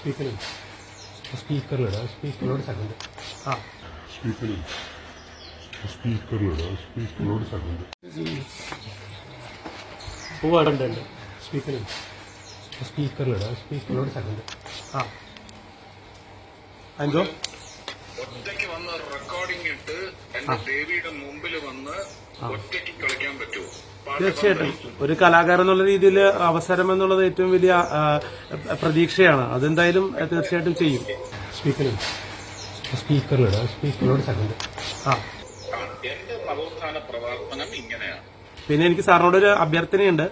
സ്പീക്കറിൽ സ്പീക്കറിലിടാം സ്പീക്കറിലോട് സെക്കൻഡ് ആ. സ്പീക്കറിൽ. സ്പീക്കറിലിടാം സ്പീക്കറിലോട് സെക്കൻഡ് പൂവ് അവിടെ ഉണ്ട് ഉണ്ട് സ്പീക്കറിൽ. സ്പീക്കറിലിടാം സ്പീക്കറിലോട് സെക്കൻഡ് ആ എന്തോ ഒറ്റയ്ക്ക് വന്ന് റെക്കോർഡിംഗ് ഇട്ട് എന്റെ ദേവിയുടെ മുമ്പിൽ വന്ന് ഒറ്റയ്ക്ക് കളിക്കാൻ പറ്റുമോ? തീർച്ചയായിട്ടും. ഒരു കലാകാരൻ എന്നുള്ള രീതിയിൽ അവസരം എന്നുള്ളത് ഏറ്റവും വലിയ പ്രതീക്ഷയാണ്. അതെന്തായാലും തീർച്ചയായിട്ടും ചെയ്യും. സ്പീക്കറിൽ സ്പീക്കറിലിടാം സ്പീക്കറിലോട് സെക്കൻഡ് ആ. എന്റെ നവോത്ഥാന പ്രവർത്തനം ഇങ്ങനെയാണ്. പിന്നെ എനിക്ക് സാറിനോടൊരു അഭ്യർത്ഥനയുണ്ട്.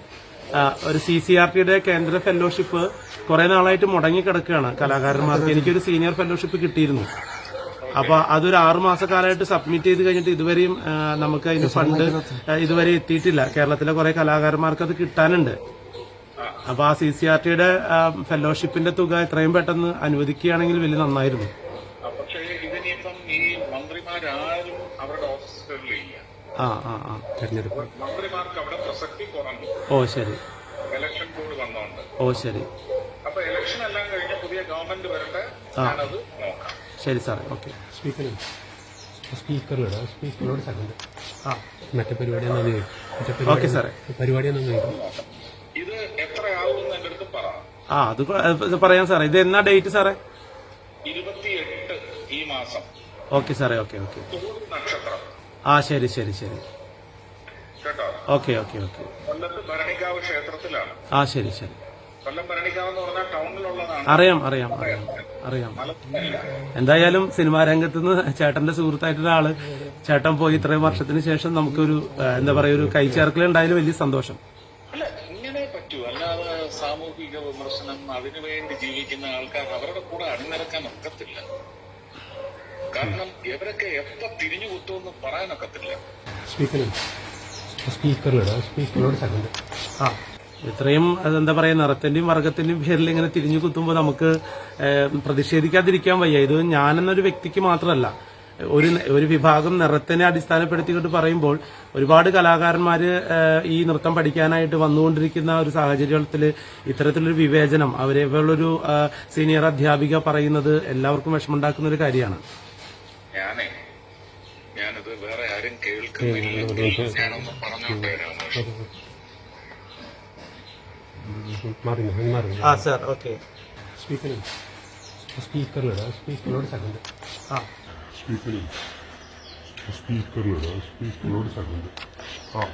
ഒരു സി സി ആർ ടിയുടെ കേന്ദ്ര ഫെലോഷിപ്പ് കുറെ നാളായിട്ട് മുടങ്ങി കിടക്കുകയാണ് കലാകാരന്മാർക്ക് എനിക്കൊരു സീനിയർ ഫെലോഷിപ്പ് കിട്ടിയിരുന്നു. അപ്പൊ അതൊരു ആറു മാസക്കാലമായിട്ട് സബ്മിറ്റ് ചെയ്ത് കഴിഞ്ഞിട്ട് ഇതുവരെയും നമുക്ക് അതിന് ഫണ്ട് ഇതുവരെ എത്തിയിട്ടില്ല. കേരളത്തിലെ കുറെ കലാകാരന്മാർക്ക് അത് കിട്ടാനുണ്ട്. അപ്പൊ ആ സി സി ആർ ടിയുടെ ഫെലോഷിപ്പിന്റെ തുക എത്രയും പെട്ടെന്ന് അനുവദിക്കുകയാണെങ്കിൽ വലിയ നന്നായിരുന്നു. ആ, ആ തെരഞ്ഞെടുപ്പ്. ഓ ശരി. ഓ ശരി. അപ്പൊ ഇലക്ഷൻ എല്ലാം കഴിഞ്ഞ് പുതിയ ഗവൺമെന്റ് വരട്ടെ ശരി സാറേ ഓക്കെ. സ്പീക്കറിൽ സ്പീക്കറിലിടാം സ്പീക്കറിലോട് സെക്കൻഡ് ആ. മറ്റേ പരിപാടി എന്നാ മറ്റേ ഓക്കെ സാറേ. പരിപാടി എന്നാ ഇത് അടുത്ത് പറ. ആ അത് പറയാം സാറേ. ഇത് എന്നാ ഡേറ്റ് സാറേ? ഇരുപത്തിയെട്ട് ഈ മാസം. ഓക്കെ സാറേ ഓക്കെ ഓക്കെ. നക്ഷത്രം. ആ ശരി ശരി ശരി. കേട്ടോ? Okay okay okay. കൊല്ലത്ത് ക്ഷേത്രത്തിലാണ്. ആ ശരി ശരി. കൊല്ലം ഭരണിക്കാവ് എന്ന് പറഞ്ഞാൽ ടൗണിലുള്ളതാണ്. അറിയാം അറിയാം അറിയാം. അറിയാം എന്തായാലും സിനിമാ രംഗത്ത് നിന്ന് ചേട്ടന്റെ സുഹൃത്തായിട്ടുള്ള ആൾ ചേട്ടൻ പോയി ഇത്രയും വർഷത്തിന് ശേഷം നമുക്കൊരു എന്താ പറയാ ഒരു കൈച്ചേർക്കൽ ഉണ്ടായാലും വലിയ സന്തോഷം. അല്ല ഇങ്ങനെ പറ്റൂ. അല്ലാതെ സാമൂഹിക വിമർശനം അതിനുവേണ്ടി ജീവിക്കുന്ന ആൾക്കാർ അവരുടെ കൂടെ അണിനിരക്കാൻ ഒക്കത്തില്ല. കാരണം ഇവരൊക്കെ എപ്പോ തിരിഞ്ഞു കുത്തുമെന്ന് പറയാനൊക്കത്തില്ല. സ്പീക്കറിൽ സ്പീക്കറിലിടാം. സ്പീക്കറിലോട് സെക്കൻഡ് ആ. ഇത്രയും എന്താ പറയാ നിറത്തിന്റെയും വർഗത്തിന്റെയും പേരിൽ ഇങ്ങനെ തിരിഞ്ഞു കുത്തുമ്പോൾ നമുക്ക് പ്രതിഷേധിക്കാതിരിക്കാൻ വയ്യ. ഇത് ഞാനെന്നൊരു വ്യക്തിക്ക് മാത്രമല്ല ഒരു ഒരു വിഭാഗം നിറത്തിനെ അടിസ്ഥാനപ്പെടുത്തിക്കൊണ്ട് പറയുമ്പോൾ ഒരുപാട് കലാകാരന്മാര് ഈ നൃത്തം പഠിക്കാനായിട്ട് വന്നുകൊണ്ടിരിക്കുന്ന ഒരു സാഹചര്യത്തിൽ ഇത്തരത്തിലൊരു വിവേചനം അവരെ പോലുള്ളൊരു സീനിയർ അധ്യാപിക പറയുന്നത് എല്ലാവർക്കും വിഷമമുണ്ടാക്കുന്ന ഒരു കാര്യമാണ്. ഞാനേ ഞാനിത് വേറെ ആരും കേൾക്കുന്നില്ല. ഞാനൊന്ന് പറഞ്ഞോട്ടെ രാമേഷ് മാറി മാറി ആ സാർ ഓക്കെ സ്പീക്കറിൽ സ്പീക്കറിലിടാം സ്പീക്കറിലോട് സെക്കൻഡ് ആ സ്പീക്കറിൽ സ്പീക്കറിലിടാം സ്പീക്കറിലോട് സെക്കൻഡ് ആ